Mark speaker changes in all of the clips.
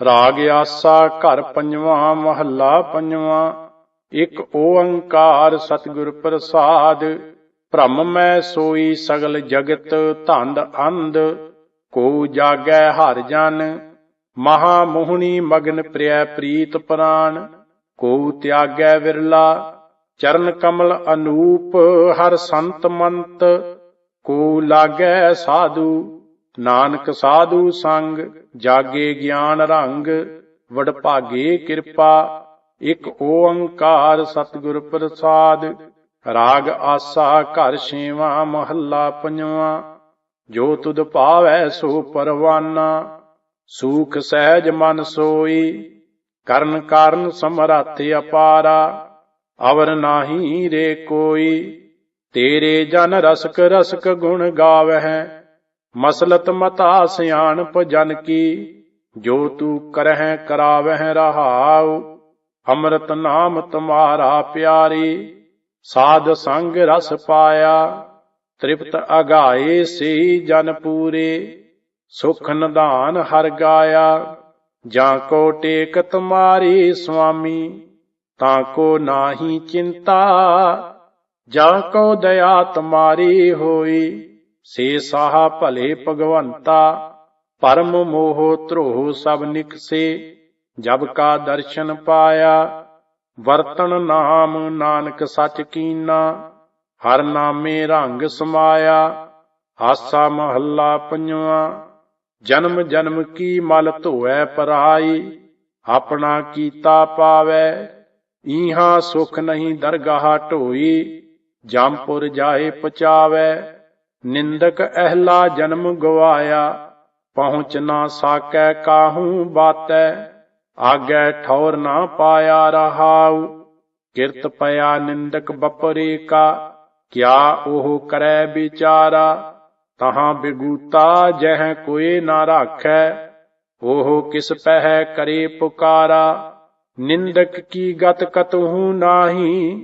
Speaker 1: ਰਾਗ ਆਸਾ ਘਰ ਪੰਜਵਾਂ, ਮਹੱਲਾ ਪੰਜਵਾਂ। ਇਕ ਓੰਕਾਰ ਸਤਿਗੁਰ ਪ੍ਰਸਾਦ, ਭ੍ਰਮ ਮੈਂ ਸੋਈ ਸਗਲ ਜਗਤ ਧੰਦ ਅੰਧ। ਕੋ ਜਾਗੈ ਹਰ ਜਨ ਮਹਾ ਮੋਹਣੀ ਮਗਨ ਪ੍ਰਿਆ ਪ੍ਰੀਤ ਪ੍ਰਾਨ। ਕੋ ਤਿਆਗੈ ਵਿਰਲਾ, ਚਰਨ ਕਮਲ ਅਨੂਪ ਹਰ ਸੰਤ ਮੰਤ। ਕੋ ਲਾਗੈ ਸਾਧੂ ਨਾਨਕ ਸਾਧੂ ਸੰਗ, ਜਾਗੇ ਗਿਆਨ ਰੰਗ, ਵਡਭਾਗੇ ਕਿਰਪਾ, ਇੱਕ ਓੰਕਾਰ ਸਤਿਗੁਰ ਪ੍ਰਸਾਦ, ਰਾਗ ਆਸਾ ਘਰ ਛੇਵਾਂ, ਮਹੱਲਾ ਪੰਜਵਾਂ, ਜੋ ਤੁਧ ਭਾਵੈ ਸੋ ਪਰਵਾਨਾ, ਸੂਖ ਸਹਿਜ ਮਨ ਸੋਈ, ਕਰਨ ਕਾਰਨ ਸਮਰੱਥ ਅਪਾਰਾ, ਅਵਰ ਨਾਹੀ ਰੇ ਕੋਈ, ਤੇਰੇ ਜਨ ਰਸਕ ਰਸਕ ਗੁਣ ਗਾਵਹਿ ਮਸਲਤ ਮਤਾ ਸਿਆਣਪ ਜਨ ਕੀ, ਜੋ ਤੂੰ ਕਰਹਿ ਕਰਾਵਹਿ ਰਹਾਉ, ਅੰਮ੍ਰਿਤ ਨਾਮ ਤੁਮਾਰਾ ਪਿਆਰੀ, ਸਾਧ ਸੰਗ ਰਸ ਪਾਇਆ, ਤ੍ਰਿਪਤ ਅਗਾਏ ਸੇ ਜਨ ਪੂਰੇ, ਸੁਖ ਨਿਧਾਨ ਹਰ ਗਾਇਆ, ਜਾਂ ਕੋ ਟੇਕ ਤੁਮਾਰੀ ਸੁਆਮੀ, ਤਾਂ ਕੋ ਨਾਹੀ ਚਿੰਤਾ, ਜਾਂ ਕੋ ਦਇਆ ਤੁਮਾਰੀ ਹੋਈ। ਸੇ ਸਾਹਾ ਭਲੇ ਭਗਵੰਤਾ, ਪਰਮ ਮੋਹ ਧਰੋਹ ਸਭ ਨਿਕਸੇ ਜਬ ਕਾ ਦਰਸ਼ਨ ਪਾਇਆ, ਵਰਤਨ ਨਾਮ ਨਾਨਕ ਸਚ ਕੀਨਾ, ਹਰ ਨਾਮੇ ਰੰਗ ਸਮਾਇਆ ਆਸਾ ਮਹੱਲਾ ਪੰਜਵਾਂ, ਜਨਮ ਜਨਮ ਕੀ ਮਲ ਧੋਐ ਪਰਾਈ, ਆਪਣਾ ਕੀਤਾ ਪਾਵੈ, ਈਹਾ ਸੁਖ ਨਹੀਂ ਦਰਗਾਹ ਢੋਈ, ਜਮਪੁਰ ਜਾਏ ਪਚਾਵੈ ਨਿੰਦਕ ਅਹਲਾ ਜਨਮ ਗਵਾਇਆ, ਪਹੁੰਚ ਨਾ ਸਾਕੈ ਕਾਹੂ ਬਾਤੈ, ਆਗੈ ਠੌਰ ਨਾ ਪਾਇਆ ਰਹਾਉ। ਕਿਰਤ ਪਿਆ ਨਿੰਦਕ ਬਪਰੇ ਕਾ, ਕਿਆ ਉਹ ਕਰੈ ਵਿਚਾਰਾ? ਤਹਾਂ ਬਿਗੂਤਾ ਜਹ ਕੋਏ ਨਾ ਰਾਖੈ, ਉਹ ਕਿਸ ਪਹਿ ਕਰੇ ਪੁਕਾਰਾ? ਨਿੰਦਕ ਕੀ ਗਤ ਕਤਹੂ ਨਾਹੀ,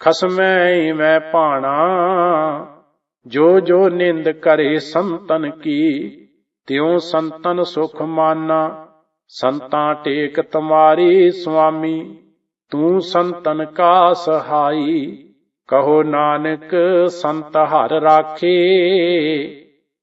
Speaker 1: ਖਸਮੈ ਮੈਂ ਭਾਣਾ। ਜੋ ਜੋ ਨਿੰਦ ਕਰੇ ਸੰਤਨ ਕੀ, ਤਿਉ ਸੰਤਨ ਸੁਖ ਮਾਨਾ। ਸੰਤਾਂ ਟੇਕ ਤੁਮਾਰੀ ਸੁਆਮੀ, ਤੂੰ ਸੰਤਨ ਕਾ ਸਹਾਈ ਕਹੋ ਨਾਨਕ ਸੰਤ ਹਰ ਰਾਖੇ,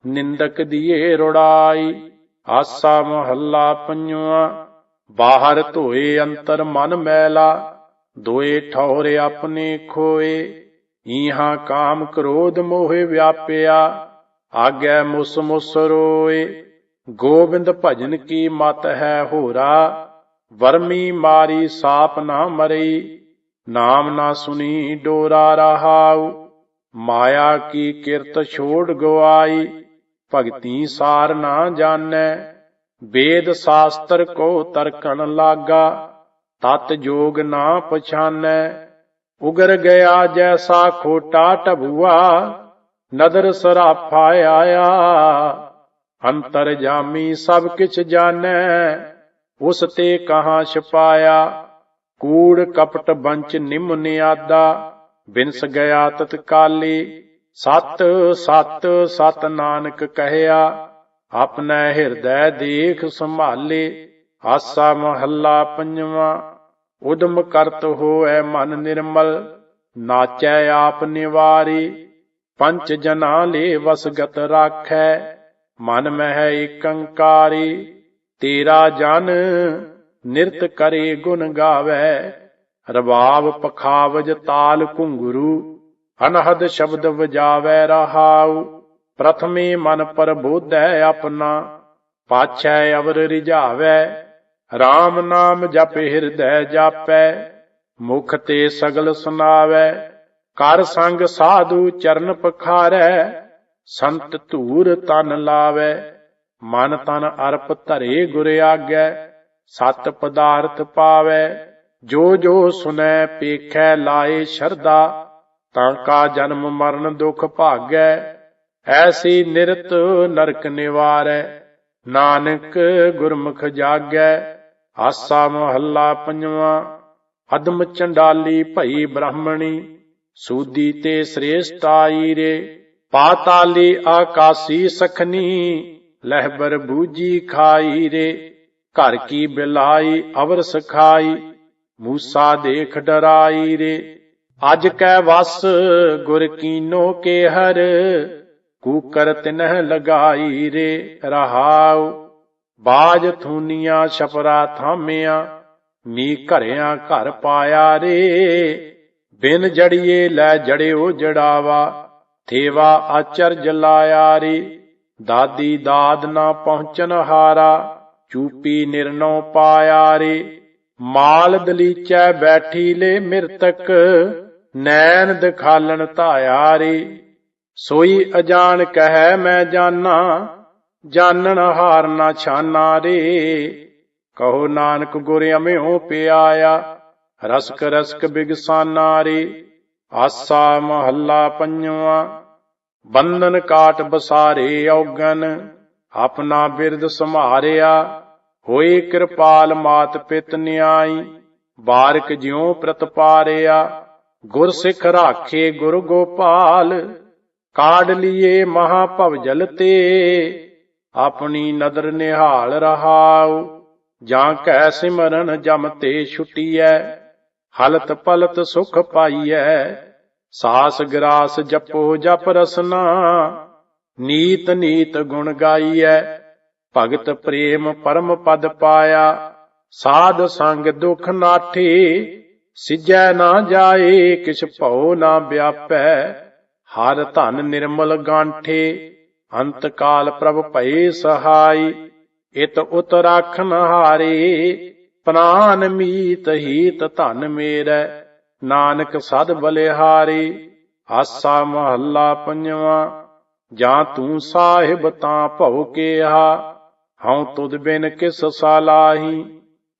Speaker 1: ਨਿੰਦਕ ਦੀਏ ਰੁੜਾਈ। ਆਸਾ ਮਹੱਲਾ ਪੰਜਵਾਂ, ਬਾਹਰ ਧੋਏ ਅੰਤਰ ਮਨ ਮੈਲਾ, ਦੋਏ ਠੌਰੇ ਆਪਣੇ ਖੋਏ। ਈਹਾਂ ਕਾਮ ਕ੍ਰੋਧ ਮੋਹਿ ਵਿਆਪਿਆ, ਆਗੈ ਮੁਸ ਮੁਸ ਰੋਏ। ਗੋਬਿੰਦ ਭਜਨ ਕੀ ਮਤ ਹੈ ਹੋਰਾ, ਵਰਮੀ ਮਾਰੀ ਸਾਪ ਨਾ ਮਰਈ। ਨਾਮ ਨਾ ਸੁਨੀ ਡੋਰਾ ਰਹਾਉ, ਮਾਇਆ ਕੀ ਕਿਰਤ ਛੋੜ ਗਵਾਈ। ਭਗਤੀ ਸਾਰ ਨਾ ਜਾਣੈ, ਵੇਦ ਸ਼ਾਸਤਰ ਕੋ ਤਰਕਣ ਲਾਗਾ। ਤਤ ਜੋਗ ਨਾ ਪਛਾਨੈ ਉਗਰ ਗਿਆ ਜੈਸਾ ਖੋਟਾ ਟਬੂਆ ਨਦਰ ਸਰਾਫਾ ਆਇਆ। ਅੰਤਰ ਜਾਮੀ ਸਭ ਕਿਛ ਜਾਣੈ, ਉਸ ਤੇ ਕਹਾ ਛਪਾਇਆ। ਕੂੜ ਕਪਟ ਬੰਚ ਨਿਮ ਨਿਆਦਾ, ਬਿਨਸ ਗਿਆ ਤਤਕਾਲੀ। ਸਤ ਸਤ ਸਤ ਨਾਨਕ ਕਹਿਆ, ਆਪਣਾ ਹਿਰਦੈ ਦੇਖ ਸੰਭਾਲੇ, ਆਸਾ ਮਹੱਲਾ ਪੰਜਵਾਂ। ਉਦਮ ਕਰਤ ਹੋਐ ਮਨ ਨਿਰਮਲ, ਨਾਚੈ ਆਪ ਨਿਵਾਰੀ ਪੰਚ ਜਨਾ ਲੇ ਵਸਗਤ ਰਾਖੈ, ਮਨ ਮਹਿ ਏਕੰਕਾਰੀ, ਤੇਰਾ ਜਨ ਨਿਰਤ ਕਰੇ ਗੁਣ ਗਾਵੇ ਰਬਾਬ ਪਖਾਵਜ ਤਾਲ ਘੁੰਗਰੂ, ਅਨਹਦ ਸ਼ਬਦ ਵਜਾਵੇ ਰਹਾਉ, ਪ੍ਰਥਮੇ ਮਨ ਪਰ ਬੋਧੈ ਆਪਣਾ, ਪਾਛੈ ਅਵਰ ਰਿਝਾਵੇ RAM ਨਾਮ ਜਪ ਹਿਰਦੈ ਜਾਪੈ, ਮੁਖ ਤੇ ਸਗਲ ਸੁਨਾਵੈ, ਕਰ ਸੰਗ ਸਾਧੂ ਚਰਨ ਪਖਾਰੈ, ਸੰਤ ਧੂਰ ਤਨ ਲਾਵੇ, ਮਨ ਤਨ ਅਰਪ ਧਰੇ ਗੁਰ ਆਗੈ, ਸਤ ਪਦਾਰਥ ਪਾਵੇ, ਜੋ ਜੋ ਸੁਨੈ ਪੇਖੈ ਲਾਏ ਸ਼ਰਧਾ, ਤਾਂ ਕਾ ਜਨਮ ਮਰਨ ਦੁਖ ਭਾਗੈ, ਐਸੀ ਨਿਰਤ ਨਰਕ ਨਿਵਾਰੈ, ਨਾਨਕ ਗੁਰਮੁਖ ਜਾਗੈ ਆਸਾ ਮਹੱਲਾ ਪੰਜਵਾਂ। ਅਦਮ ਚੰਡਾਲੀ ਭਈ ਬ੍ਰਾਹਮਣੀ, ਸੂਦੀ ਤੇ ਸ੍ਰੇਸ਼ਟ ਆਈ ਰੇ। ਪਾਤਾਲੀ ਆਕਾਸੀ ਸਖਨੀ, ਲਹਿਬਰ ਬੂਜੀ ਖਾਈ ਰੇ। ਘਰ ਕੀ ਬਿਲਾਈ, ਅਵਰ ਸਖਾਈ, ਮੂਸਾ ਦੇਖ ਡਰਾਈ ਰੇ। ਅਜ ਕੈ ਵਸ, ਗੁਰ ਕੀਨੋ ਕੇ ਹਰ ਕੂਕਰ ਤਿਨਹ ਲਗਾਈ ਰੇ। ਰਹਾਉ ਬਾਜ ਥੂਨੀਆਂ ਛਪਰਾ ਥਾਮਿਆ, ਨੀ ਘਰਿਆਂ ਘਰ ਪਾਇਆ ਰੇ। ਬਿਨ ਜੜੀਏ ਲੈ ਜੜਿਓ ਜੜਾਵਾ, ਥੇਵਾ ਆਚਰਜ ਲਾਇਆ ਰੇ। ਦਾਦੀ ਦਾਦ ਨਾ ਪਹੁੰਚਨ ਹਾਰਾ, ਚੂਪੀ ਨਿਰਨੋ ਪਾਇਆ ਰੇ। ਮਾਲ ਦਲੀਚੈ ਬੈਠੀ ਲੇ ਮਿਰਤਕ, ਨੈਣ ਦਿਖਾਲਣ ਧਾਇਆ ਰੇ। ਸੋਈ ਅਜਾਣ ਕਹੈ ਮੈਂ ਜਾਣਾ ਜਾਣਨ ਹਾਰ ਨਾ ਛਾਨਾ ਰੇ। ਕਹੋ ਨਾਨਕ ਗੁਰ ਅਮਿਓ ਪਿਆਇਆ, ਰਸਕ ਰਸਕ ਬਿਗਸਾਨਾ ਰੇ। ਆਸਾ ਮਹੱਲਾ ਪੰਜਵਾ, ਬੰਧਨ ਕਾਟ ਬਸਾਰੇ ਔਗਨ, ਆਪਣਾ ਬਿਰਦ ਸੰਭਾਰਿਆ। ਹੋਏ ਕਿਰਪਾਲ ਮਾਤ ਪਿਤ ਨਿਆਈ ਬਾਰਕ ਜਿਉ ਪ੍ਰਤਪਾਰਿਆ ਗੁਰ ਸਿੱਖ ਰਾਖੇ ਗੁਰ ਗੋਪਾਲ ਕਾੜ ਲਿਏ ਮਹਾ ਭਵ ਜਲ ਤੇ। ਆਪਣੀ ਨਦਰ ਨਿਹਾਲ ਰਹਾਉ, ਜਾਂ ਕੈ ਸਿਮਰਨ ਜਮ ਤੇ ਛੁਟੀਐ, ਹਲਤ ਪਲਤ ਸੁਖ ਪਾਈਐ, ਸਾਸ ਗਰਾਸ ਜਪੋ ਜਪ ਰਸਨਾ, ਨੀਤ ਨੀਤ ਗੁਣ ਗਾਈਐ, ਭਗਤ ਪ੍ਰੇਮ ਪਰਮ ਪਦ ਪਾਇਆ, ਸਾਧ ਸੰਗ ਦੁਖ ਨਾਠੇ, ਸਿਜੈ ਨਾ ਜਾਏ, ਕਿਛ ਭਉ ਨਾ ਵਿਆਪੈ, ਹਰ ਧਨ ਨਿਰਮਲ ਗਾਂਠੇ ਅੰਤ ਕਾਲ ਪ੍ਰਭ ਭਏ ਸਹਾਈ, ਇਤ ਉਤ ਰਾਖਨ ਹਾਰੇ ਪ੍ਰਾਨ ਮੀਤ ਹੀਤ ਧਨ ਮੇਰਾ, ਨਾਨਕ ਸਦ ਬਲਿਹਾਰੀ, ਆਸਾ ਮਹੱਲਾ ਪੰਜਵਾ, ਜਾਂ ਤੂੰ ਸਾਹਿਬ ਤਾਂ ਭਉ ਕਿਹਾ, ਹਉ ਤੁਧ ਬਿਨ ਕਿਸ ਸਾਲਾਹੀ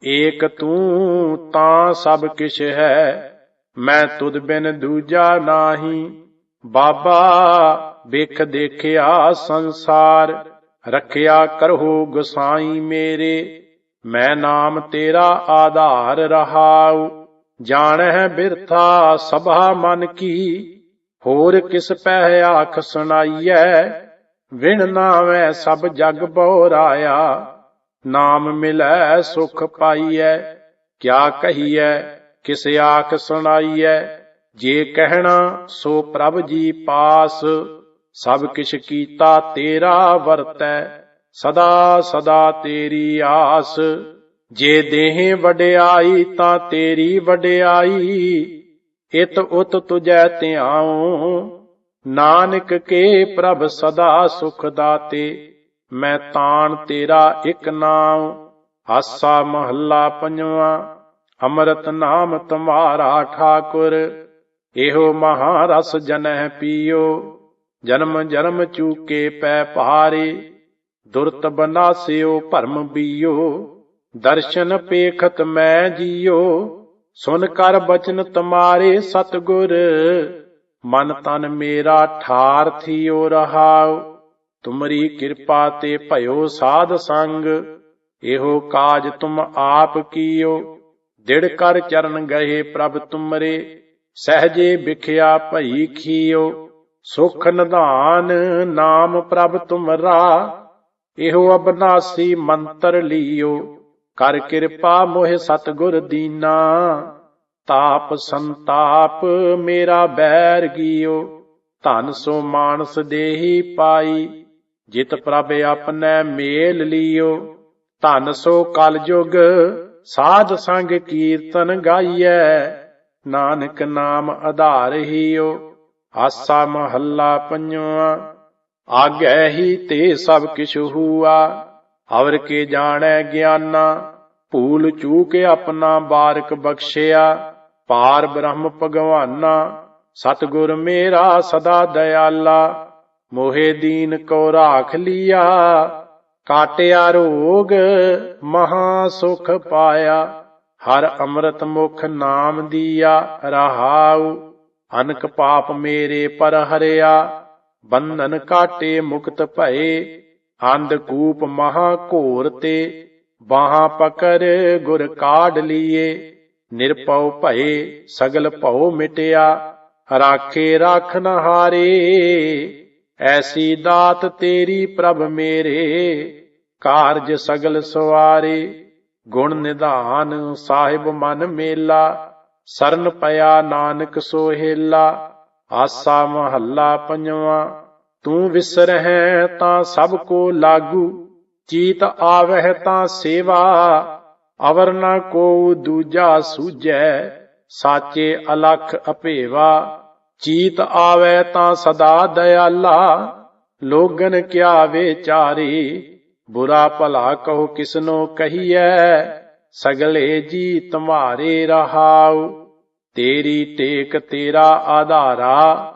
Speaker 1: ਏਕ ਤੂੰ ਤਾਂ ਸਭ ਕਿਛ ਹੈ, ਮੈਂ ਤੁਧ ਬਿਨ ਦੂਜਾ ਨਾਹੀ। ਬਾਬਾ ਵੇਖ ਦੇਖਿਆ ਸੰਸਾਰ, ਰੱਖਿਆ ਕਰੋ ਗੁਸਾਈ ਮੇਰੇ। ਮੈਂ ਨਾਮ ਤੇਰਾ ਆਧਾਰ ਰਹਾਉ, ਜਾਣਹਿ ਬਿਰਥਾ ਸਭਾ ਮਨ ਕੀ। ਹੋਰ ਕਿਸ ਪਹਿ ਆਖ ਸੁਣਾਈਐ, ਵਿਣ ਨਾਵੇਂ ਸਭ ਜਗ ਬੋਰਾਇਆ। ਨਾਮ ਮਿਲੈ ਸੁਖ ਪਾਈਐ, ਕਿਆ ਕਹੀਐ, ਕਿਸ ਆਖ ਸੁਣਾਈਐ। ਜੇ ਕਹਿਣਾ, ਸੋ ਪ੍ਰਭ ਜੀ ਪਾਸ। ਸਭ ਕਿਛ ਕੀਤਾ ਤੇਰਾ ਵਰਤੈ, ਸਦਾ ਸਦਾ ਤੇਰੀ ਆਸ। ਜੇ ਦੇਹ ਵਡਿਆਈ, ਤਾਂ ਤੇਰੀ ਵਡਿਆਈ। ਇਤ ਉਤ ਤੁਜੈ ਧਿਆਉ, ਨਾਨਕ ਕੇ ਪ੍ਰਭ ਸਦਾ ਸੁਖ ਦਾਤੇ। ਮੈਂ ਤਾਣ ਤੇਰਾ ਇੱਕ ਨਾਮ ਆਸਾ ਮਹੱਲਾ ਪੰਜਵਾ। ਅੰਮ੍ਰਿਤ ਨਾਮ ਤੁਮਾਰਾ ਠਾਕੁਰ। ਇਹੋ ਮਹਾਰਸ ਜਨਹਿ ਪੀਓ, ਜਨਮ ਜਨਮ ਚੂਕੇ ਪੈ ਭਾਰੇ ਦੁਰਤ ਬਨਾਸਿਓ ਭਰਮ ਬੀਓ, ਦਰਸ਼ਨ ਪੇਖਤ ਮੈਂ ਜੀਓ, ਸੁਨ ਕਰ ਬਚਨ ਤੁਮਾਰੇ ਸਤਗੁਰ, ਮਨ ਤਨ ਮੇਰਾ ਠਾਰ ਥੀਓ ਰਹਾਉ, ਤੁਮਰੀ ਕਿਰਪਾ ਤੇ ਭਇਓ ਸਾਧ ਸੰਗ, ਇਹੋ ਕਾਜ ਤੁਮ ਆਪ ਕੀਓ, ਦਿੜ ਕਰ ਚਰਨ ਗਏ ਪ੍ਰਭ ਤੁਮਰੇ ਸਹਜੇ ਵਿਖਿਆ ਭਈ ਖੀਓ, ਸੁਖ ਨਿਧਾਨ ਨਾਮ ਪ੍ਰਭ ਤੁਮਰਾ। ਇਹੋ ਅਬਨਾਸੀ ਮੰਤਰ ਲੀਓ, ਕਰ ਕਿਰਪਾ ਮੋਹਿ ਸਤਗੁਰ ਦੀਨਾ। ਤਾਪ ਸੰਤਾਪ ਮੇਰਾ ਬੈਰ ਗੀਓ, ਧਨ ਸੋ ਮਾਨਸ ਦੇਹੀ ਪਾਈ। ਜਿਤ ਪ੍ਰਭ ਆਪਣੈ ਮੇਲ ਲਿਓ, ਧਨ ਸੋ ਕਲਯੁਗ ਸਾਧ ਸੰਗ ਕੀਰਤਨ ਗਾਈਐ। ਨਾਨਕ ਨਾਮ ਆਧਾਰ ਹੀਓ, ਆਸਾ ਮਹੱਲਾ ਪੰਜਵਾ। ਆਗੈ ਹੀ ਤੇ ਸਭ ਕਿਛ ਹੂਆ, ਅਵਰ ਕੇ ਜਾਣੈ ਗਿਆਨਾ, ਭੂਲ ਚੂਕ ਆਪਣਾ ਬਾਰਕ ਬਖਸ਼ਿਆ, ਪਾਰ ਬ੍ਰਹਮ ਭਗਵਾਨਾ, ਸਤਗੁਰ ਮੇਰਾ ਸਦਾ ਦਇਆਲਾ, ਮੋਹੇ ਦੀਨ ਕੋ ਰਾਖ ਲੀਆ, ਕਾਟਿਆ ਰੋਗ ਮਹਾ ਸੁਖ ਪਾਇਆ। ਹਰ ਅੰਮ੍ਰਿਤ ਮੁਖ ਨਾਮ ਦੀਆ ਰਹਾਉ, ਅਨਕ ਪਾਪ ਮੇਰੇ ਪਰ ਹਰਿਆ, ਬੰਧਨ ਕਾਟੇ ਮੁਕਤ ਭਏ, ਅੰਧ ਕੂਪ ਮਹਾ ਘੋਰ ਤੇ, ਬਾਹਾਂ ਪਕਰ ਗੁਰ ਕਾਢ ਲੀਏ ਨਿਰਪਉ ਭਏ ਸਗਲ ਭਉ ਮਿਟਿਆ, ਰਾਖੇ ਰਾਖਨ ਹਾਰੇ ਐਸੀ ਦਾਤ ਤੇਰੀ ਪ੍ਰਭ ਮੇਰੇ, ਕਾਰਜ ਸਗਲ ਸਵਾਰੇ। ਗੁਣ ਨਿਧਾਨ ਸਾਹਿਬ ਮਨ ਮੇਲਾ, ਸਰਨ ਪਿਆ ਨਾਨਕ ਸੋਹੇਲਾ ਆਸਾ ਮਹੱਲਾ ਪੰਜਵਾ, ਤੂੰ ਵਿਸਰਹਿ ਤਾਂ ਸਭ ਕੋ ਲਾਗੂ, ਚੀਤ ਆਵਹਿ ਤਾਂ ਸੇਵਾ। ਅਵਰ ਨ ਕੋ ਦੂਜਾ ਸੂਝੈ, ਸਾਚੇ ਅਲਖ ਅਪੇਵਾ ਚੀਤ ਆਵੈ ਤਾਂ ਸਦਾ ਦਇਆਲਾ, ਲੋਗਨ ਕਿਆ ਵਿਚਾਰੇ ਬੁਰਾ ਭਲਾ ਕਹੋ ਕਿਸਨੋ ਕਹੀਐ? ਸਗਲੇ ਜੀ ਤੁਮਾਰੇ ਰਹਾਉ। ਤੇਰੀ ਟੇਕ ਤੇਰਾ ਆਧਾਰਾ।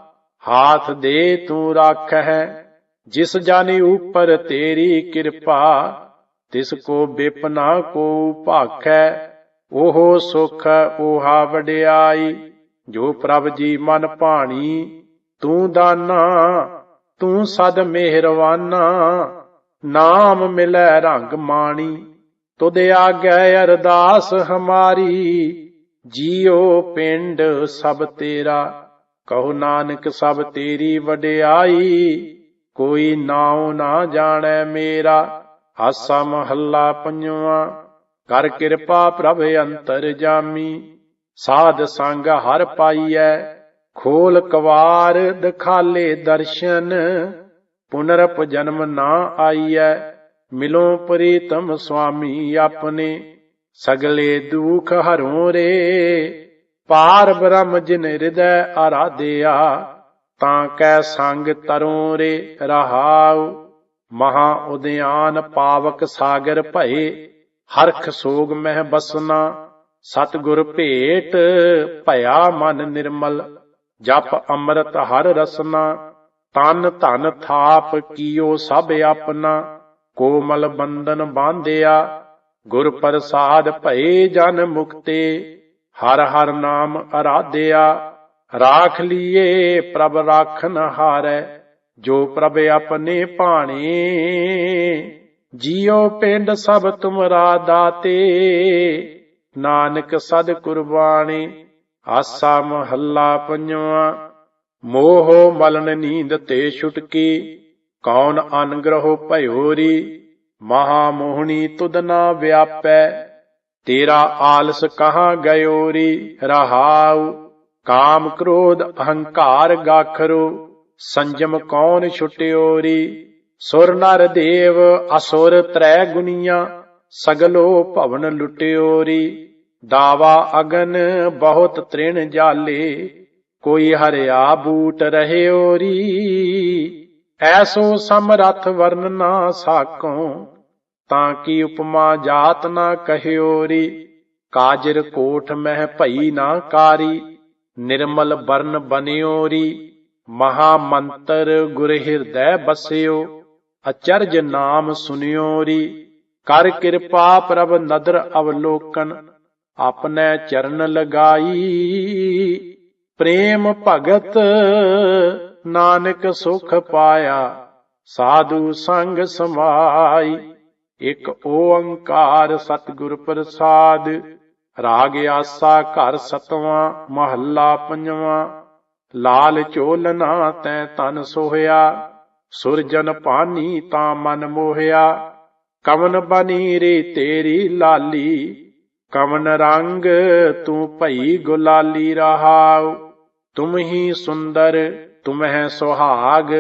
Speaker 1: ਹਾਥ ਦੇ ਤੂੰ ਰਾਖੈ ਜਿਸ ਜਾਨੀ ਉਪਰ ਤੇਰੀ ਕਿਰਪਾ, ਤਿਸ ਕੋ ਬਿਪਨਾ ਕੋ ਭਾਖੈ ਉਹ ਸੁਖ 오ਹਾ ਵਡਿਆਈ, ਜੋ ਪ੍ਰਭ ਜੀ ਮਨ ਭਾਣੀ। ਤੂੰ ਦਾਨਾ, ਤੂੰ ਸਦ ਮਿਹਰਵਾਨਾ। ਨਾਮ ਮਿਲੈ ਰੰਗ ਮਾਣੀ, ਤੁਧ ਆਗੈ ਅਰਦਾਸ ਹਮਾਰੀ। ਜੀਉ ਪਿੰਡ ਸਭ ਤੇਰਾ, ਕਹੋ ਨਾਨਕ ਸਭ ਤੇਰੀ ਵਡਿਆਈ। ਕੋਈ ਨਾਉ ਨਾ ਜਾਣੈ ਮੇਰਾ, ਹਾਸਾ ਮਹੱਲਾ ਪੰਜਵਾ। ਕਰ ਕਿਰਪਾ ਪ੍ਰਭ ਅੰਤਰ ਜਾਮੀ, ਸਾਧ ਸੰਗ ਹਰ ਪਾਈਐ। ਖੋਲ ਕਵਾਰ ਦਿਖਾਲੇ ਦਰਸ਼ਨ ਪੁਨਰਪ ਜਨਮ ਨਾ ਆਈਐ, ਮਿਲੋ ਪ੍ਰੀਤਮ ਸੁਆਮੀ ਆਪਣੇ। ਸਗਲੇ ਦੁਖ ਹਰੋ ਰੇ, ਪਾਰ ਬ੍ਰਹਮ ਜਿਨ ਹਿਰਦੈ ਆਰਾਧਿਆ, ਤਾਂ ਕੈ ਸੰਗ ਤਰੋ ਰੇ ਰਹਾਉ। ਮਹਾ ਉਦਿਆਨ ਪਾਵਕ ਸਾਗਰ ਭਏ, ਹਰਖ ਸੋਗ ਮਹਿ ਬਸਨਾ। ਸਤਿਗੁਰ ਭੇਟ ਭਇਆ ਮਨ ਨਿਰਮਲ, ਜਪ ਅੰਮ੍ਰਿਤ ਹਰ ਰਸਨਾ। ਤਨ ਧਨ ਥਾਪ ਕੀਓ ਸਭ ਆਪਣਾ, ਕੋਮਲ ਬੰਧਨ ਬਾਂਧਿਆ, ਗੁਰ ਪ੍ਰਸਾਦ ਭਏ ਜਨ ਮੁਕਤੇ, ਹਰ ਹਰ ਨਾਮ ਅਰਾਧਿਆ, ਰਾਖ ਲੀਏ ਪ੍ਰਭ ਰਾਖਨ ਹਾਰੈ, ਜੋ ਪ੍ਰਭ ਆਪਣੇ ਭਾਣੇ। ਜੀਉ ਪਿੰਡ ਸਭ ਤੁਮਰਾ ਦਾਤੇ, ਨਾਨਕ ਸਦ ਕੁਰਬਾਨੀ ਆਸਾ ਮਹੱਲਾ ਪੰਜਵਾ। ਮੋਹ ਮਲਨ ਨੀਂਦ ਤੇ ਛੁਟਕੀ, ਕੌਣ ਅਨਗ੍ਰਹੋ ਭਇਓਰੀ ਮਹਾ ਮੋਹਣੀ ਤੁਧ ਨਾ ਵਿਆਪੈ, ਤੇਰਾ ਆਲਸ ਕਹਾਂ ਗਇਓਰੀ ਰਹਾਉ, ਕਾਮ ਕ੍ਰੋਧ ਅਹੰਕਾਰ ਗਾਖਰੋ, ਸੰਜਮ ਕੌਣ ਛੁਟਿਓਰੀ, ਸੁਰ ਨਰ ਦੇਵ ਅਸੁਰ ਤ੍ਰੈ ਗੁਨੀਆਂ, ਸਗਲੋ ਭਵਨ ਲੁਟਿਓਰੀ, ਦਾਵਾ ਅਗਨ ਬਹੁਤ ਤ੍ਰਿਣ ਜਾਲੇ ਕੋਈ ਹਰਿਆ ਬੂਟ ਰਹਿਓਰੀ ਐਸੋ ਸਮਰਥ ਵਰਨ ਨਾ ਸਾਕੋ, ਤਾਂ ਕੀ ਉਪਮਾ ਜਾਤ ਨਾ ਕਹਿਓਰੀ ਕਾਜਰ ਕੋਠ ਮਹਿ ਭਈ ਨਾ ਕਾਰੀ, ਨਿਰਮਲ ਬਰਨ ਬਨਿਓਰੀ ਮਹਾ ਮੰਤਰ ਗੁਰ ਹਿਰਦੈ ਬਸਿਓ, ਅਚਰਜ ਨਾਮ ਸੁਨਿਓਰੀ ਕਰ ਕਿਰਪਾ ਪ੍ਰਭ ਨਦਰ ਅਵਲੋਕਨ ਆਪਣੇ ਚਰਨ ਲਗਾਈ। ਪ੍ਰੇਮ ਭਗਤ ਨਾਨਕ ਸੁਖ ਪਾਇਆ, ਸਾਧੂ ਸੰਗ ਸਮਾਈ। ਇੱਕ ਓੰਕਾਰ ਸਤਿਗੁਰ ਪ੍ਰਸਾਦ, ਰਾਗ ਆਸਾ ਘਰ ਸਤਵਾਂ, ਮਹੱਲਾ ਪੰਜਵਾਂ। ਲਾਲ ਝੋਲਨਾ ਤੈ ਤਨ ਸੋਹਿਆ, ਸੁਰਜਨ ਪਾਨੀ ਤਾਂ ਮਨ ਮੋਹਿਆ। ਕਵਨ ਬਨੀ ਰੇ ਤੇਰੀ ਲਾਲੀ, ਕਵਨ ਰੰਗ ਤੂੰ ਭਈ ਗੁਲਾਲੀ ਰਹਾਉ। ਤੁਮ ਹੀ ਸੁੰਦਰ, ਤੁਮ ਹੈ ਸੁਹਾਗ,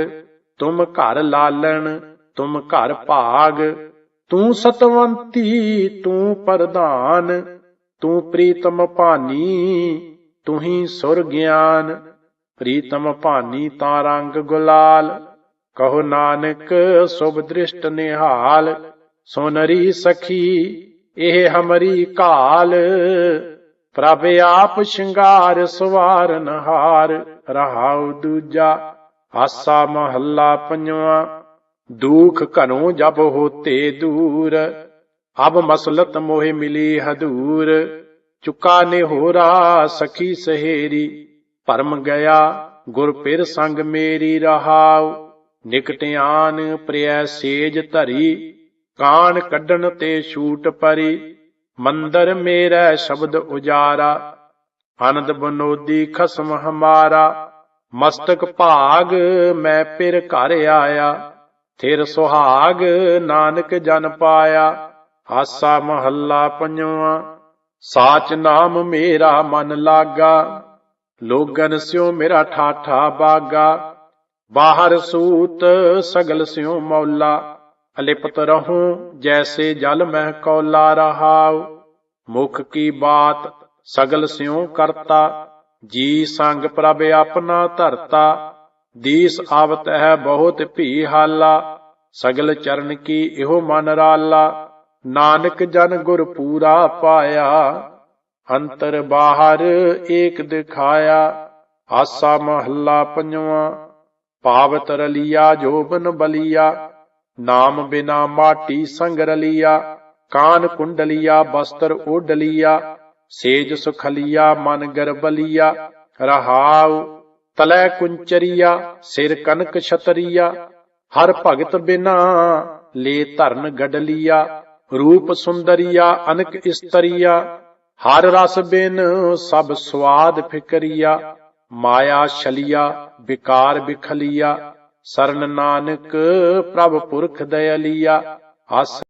Speaker 1: ਤੁਮ ਘਰ ਲਾਲਣ, ਤੁਮ ਘਰ ਭਾਗ। ਤੂੰ ਸਤਵੰਤੀ, ਤੂੰ ਪ੍ਰਧਾਨ, ਤੂੰ ਪ੍ਰੀਤਮ ਭਾਨੀ, ਤੂੰ ਹੀ ਸੁਰ ਗਿਆਨ ਪ੍ਰੀਤਮ ਭਾਨੀ ਤਾਂ ਰੰਗ ਗੁਲਾਲ, ਕਹੋ ਨਾਨਕ ਸੁਭ ਦ੍ਰਿਸ਼ਟ ਨਿਹਾਲ। ਸੋਨਰੀ ਸਖੀ, ਇਹ ਹਮਰੀ ਕਾਲ। ਪ੍ਰਭ ਆਪ ਸ਼ਿੰਗਾਰ ਸਵਾਰਨ ਹਾਰ ਰਹਾਉ ਦੂਜਾ ਆਸਾ ਮਹੱਲਾ ਪੰਜਵਾ, ਦੁਖ ਘਨੋ ਜਬ ਹੋਤੇ ਦੂਰ, ਅਬ ਮਸਲਤ ਮੋਹਿ ਮਿਲੀ ਹਦੂਰ, ਚੁਕਾ ਨੇ ਹੋਰਾ ਸਖੀ ਸਹੇਰੀ ਭਰਮ ਗਿਆ ਗੁਰ ਪਿਰ ਸੰਗ ਮੇਰੀ ਰਹਾਉ ਨਿਕਟਿਆਨ ਪ੍ਰਿਆ ਸੇਜ ਧਰੀ ਕਾਨ ਕੱਢਣ ਤੇ ਛੂਟ ਪਰੀ ਮੰਦਰ ਮੇਰਾ ਸ਼ਬਦ ਉਜਾਰਾ, ਆਨੰਦ ਬਨੋਦੀ ਖਸਮ ਹਮਾਰਾ। ਮਸਤਕ ਭਾਗ ਮੈਂ ਪਿਰ ਘਰ ਆਇਆ, ਥਿਰ ਸੁਹਾਗ ਨਾਨਕ ਜਨ ਪਾਇਆ। ਆਸਾ ਮਹੱਲਾ ਪੰਜਵਾਂ, ਸਾਚ ਨਾਮ ਮੇਰਾ ਮਨ ਲਾਗਾ। ਲੋਗਨ ਸਿਓ ਮੇਰਾ ਠਾਠਾ ਬਾਗਾ। ਬਾਹਰ ਸੂਤ ਸਗਲ ਸਿਓ ਮੌਲਾ। ਅਲਿਪਤ ਰਹੂੰ, ਜੈਸੇ ਜਲ ਮਹਿ ਕੌਲਾ ਰਹਾਉ ਮੁਖ ਕੀ ਬਾਤ, ਸਗਲ ਸਿਓ ਕਰਤਾ। ਜੀ ਸੰਗ ਪ੍ਰਭ ਆਪਣਾ ਧਰਤਾ। ਦੀਸ ਆਵਤ ਹੈ ਬਹੁਤ ਭੀ ਹਾਲਾ। ਸਗਲ ਚਰਨ ਕੀ ਇਹੋ ਮਨ ਰਾਲਾ। ਨਾਨਕ ਜਨ ਗੁਰ ਪੂਰਾ ਪਾਇਆ। ਅੰਤਰ ਬਾਹਰ ਏਕ ਦਿਖਾਇਆ। ਆਸਾ ਮਹੱਲਾ ਪੰਜਵਾਂ। ਪਾਵਤ ਰਲੀਆ, ਜੋਬਨ ਬਲੀਆ। ਨਾਮ ਬਿਨਾ ਮਾਟੀ ਸੰਗ ਰਲੀਆ ਕਾਨ ਕੁੰਡਲੀਆ ਬਸਤਰ ਓਡਲੀਆ ਸੇਜ ਸੁਖਲੀਆ ਮਨ ਗਰਬਲੀਆ ਰਹਾਉ, ਤਲੈ ਕੁੰਚਰੀਆ, ਸਿਰ ਕਨਕ ਛਤਰੀਆ, ਹਰ ਭਗਤ ਬਿਨਾ ਲੇ ਧਰਨ ਗਡਲੀਆ ਰੂਪ ਸੁੰਦਰੀਆ, ਅਨਕ ਇਸਤਰੀਆ, ਹਰ ਰਸ ਬਿਨ ਸਭ ਸਵਾਦ ਫਿਕਰੀਆ, ਮਾਇਆ ਛਲੀਆ, ਵਿਕਾਰ ਬਿਖਲੀਆ ਸਰਨ ਨਾਨਕ ਪ੍ਰਭ ਪੁਰਖ ਦਇਲੀਆ ਆਸ